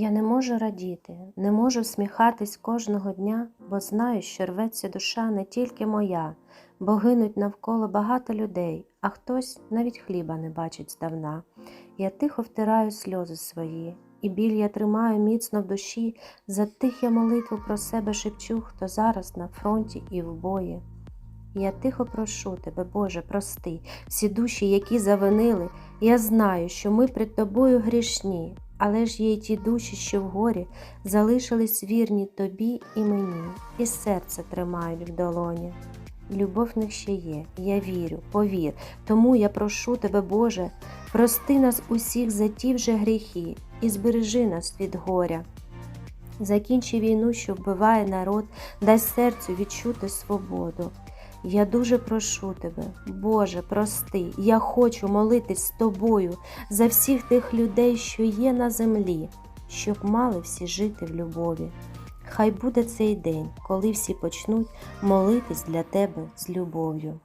Я не можу радіти, не можу всміхатись кожного дня, бо знаю, що рветься душа не тільки моя, бо гинуть навколо багато людей, а хтось навіть хліба не бачить здавна. Я тихо втираю сльози свої, і біль я тримаю міцно в душі, за тих я молитву про себе шепчу, хто зараз на фронті і в бої. Я тихо прошу тебе, Боже, прости, всі душі, які завинили, я знаю, що ми пред тобою грішні, але ж є й ті душі, що в горі залишились вірні тобі і мені, і серце тримають в долоні. Любов в них ще є, я вірю, повір, тому я прошу тебе, Боже, прости нас усіх за ті вже гріхи і збережи нас від горя. Закінчи війну, що вбиває народ, дай серцю відчути свободу. Я дуже прошу тебе, Боже, прости, я хочу молитись з тобою за всіх тих людей, що є на землі, щоб мали всі жити в любові. Хай буде цей день, коли всі почнуть молитись для тебе з любов'ю.